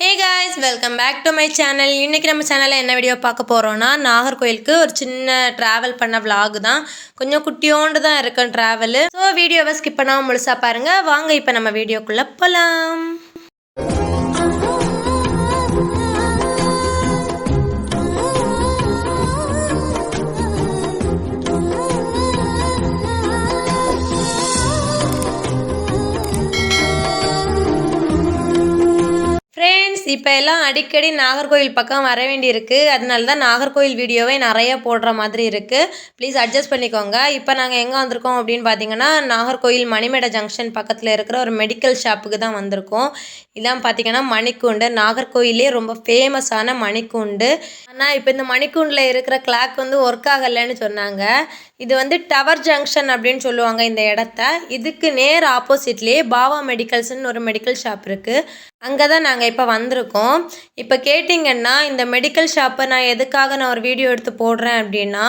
Hey guys welcome back to my channel இன்றைக்கி நம்ம சேனலில் என்ன வீடியோ பார்க்க போகிறோன்னா நாகர்கோயிலுக்கு ஒரு சின்ன ட்ராவல் பண்ண vlog தான். கொஞ்சம் குட்டியோண்டு தான் இருக்கும் ட்ராவலு ஸோ வீடியோவை ஸ்கிப் பண்ணாமல் முழுசாக பாருங்கள் வாங்க இப்போ நம்ம வீடியோக்குள்ளே போகலாம் இப்போ எல்லாம் அடிக்கடி நாகர்கோவில் பக்கம் வர வேண்டியிருக்கு. அதனால தான் நாகர்கோவில் வீடியோவே நிறைய போடுற மாதிரி இருக்குது ப்ளீஸ் அட்ஜஸ்ட் பண்ணிக்கோங்க. இப்போ நாங்கள் எங்கே வந்திருக்கோம் அப்படின்னு பார்த்தீங்கன்னா நாகர்கோவில் மணிமேட ஜங்ஷன் பக்கத்தில் இருக்கிற ஒரு மெடிக்கல் ஷாப்புக்கு தான் வந்திருக்கோம். இதான் பார்த்தீங்கன்னா மணிக்கூண்டு. நாகர்கோயிலே ரொம்ப ஃபேமஸான மணிக்கூண்டு. ஆனால் இப்போ இந்த மணிக்கூண்டில் இருக்கிற கிளாக் வந்து ஒர்க் ஆகலைன்னு சொன்னாங்க. இது வந்து டவர் ஜங்ஷன் அப்படின்னு சொல்லுவாங்க இந்த இடத்த. இதுக்கு நேர் ஆப்போசிட்லேயே பாவா மெடிக்கல்ஸ்னு ஒரு மெடிக்கல் ஷாப் இருக்குது அங்கே தான் நாங்கள் இப்போ வந்திருக்கோம். இப்போ கேட்டிங்கன்னா இந்த மெடிக்கல் ஷாப்பை நான் எதுக்காக நான் ஒரு வீடியோ எடுத்து போடுறேன் அப்படின்னா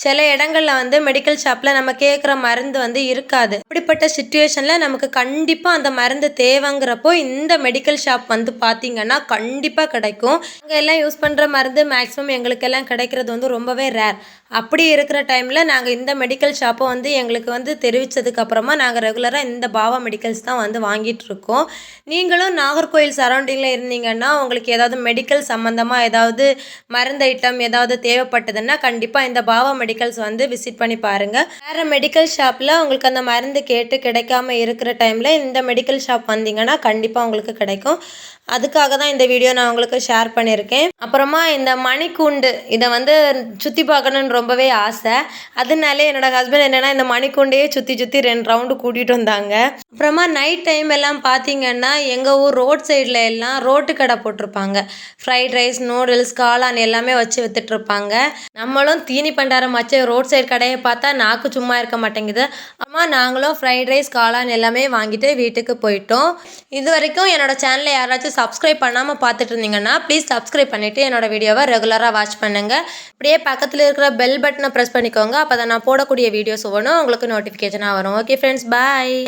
சில இடங்களில் வந்து மெடிக்கல் ஷாப்பில் நம்ம கேட்குற மருந்து வந்து இருக்காது. அப்படிப்பட்ட சுச்சுவேஷனில் நமக்கு கண்டிப்பாக அந்த மருந்து தேவைங்கிறப்போ இந்த மெடிக்கல் ஷாப் வந்து பார்த்திங்கன்னா கண்டிப்பாக கிடைக்கும். அங்கே எல்லாம் யூஸ் பண்ணுற மருந்து மேக்ஸிமம் எங்களுக்கெல்லாம் கிடைக்கிறது வந்து ரொம்பவே ரேர் அப்படி இருக்கிற டைமில் நாங்கள் இந்த மெடிக்கல் ஷாப்பை வந்து எங்களுக்கு வந்து தெரிவித்ததுக்கப்புறமா நாங்கள் ரெகுலராக இந்த பாவா மெடிக்கல்ஸ் தான் வந்து வாங்கிட்டுருக்கோம் நீங்களும் நாகர்கோயில் சரௌண்டிங்கில் இருந்தீங்கன்னா உங்களுக்கு ஏதாவது மெடிக்கல் சம்மந்தமாக ஏதாவது மருந்து ஐட்டம் ஏதாவது தேவைப்பட்டதுன்னா கண்டிப்பாக இந்த பாவா மெடிக்கல்ஸ் வந்து விசிட் பண்ணி பாருங்கள் வேறு மெடிக்கல் ஷாப்பில் உங்களுக்கு அந்த மருந்து கேட்டு கிடைக்காம இருக்கிற டைமில் இந்த மெடிக்கல் ஷாப் வந்தீங்கன்னா கண்டிப்பாக உங்களுக்கு கிடைக்கும். அதுக்காக தான் இந்த வீடியோ நான் உங்களுக்கு ஷேர் பண்ணியிருக்கேன். அப்புறமா இந்த மணிக்கூண்டு இதை வந்து சுற்றி பார்க்கணுன்னு ரொம்பவே ஆசை. அதனாலே என்னோட ஹஸ்பண்ட் என்னென்னா இந்த மணிக்கூண்டையே சுற்றி சுற்றி ரெண்டு ரவுண்டு கூட்டிகிட்டு வந்தாங்க. அப்புறமா நைட் டைம் எல்லாம் பார்த்தீங்கன்னா எங்கள் ஊர் ரோட் சைடில் எல்லாம் ரோட்டு கடை போட்டிருப்பாங்க. ஃப்ரைட் ரைஸ் நூடுல்ஸ் காளான் எல்லாமே வச்சு வித்துட்ருப்பாங்க நம்மளும் தீனி பண்டாரம் வச்சு ரோட் சைடு கடையை பார்த்தா நாக்கு சும்மா இருக்க மாட்டேங்குது. அம்மா நாங்களும் ஃப்ரைட் ரைஸ் காளான் எல்லாமே வாங்கிட்டு வீட்டுக்கு போயிட்டோம். இது வரைக்கும் என்னோடய சேனலை யாராச்சும் சப்ஸ்கிரைப் பண்ணாமல் பார்த்துட்டு இருந்தீங்கன்னா ப்ளீஸ் சப்ஸ்கிரைப் பண்ணிவிட்டு என்னோடய வீடியோவை ரெகுலராக வாட்ச் பண்ணுங்கள் இப்படியே பக்கத்தில் இருக்கிற பெல் பட்டனை ப்ரெஸ் பண்ணிக்கோங்க. அப்போ தான் நான் போடக்கூடிய வீடியோஸ் ஒவ்வொன்றும் உங்களுக்கு நோட்டிஃபிகேஷனாக வரும். Okay friends bye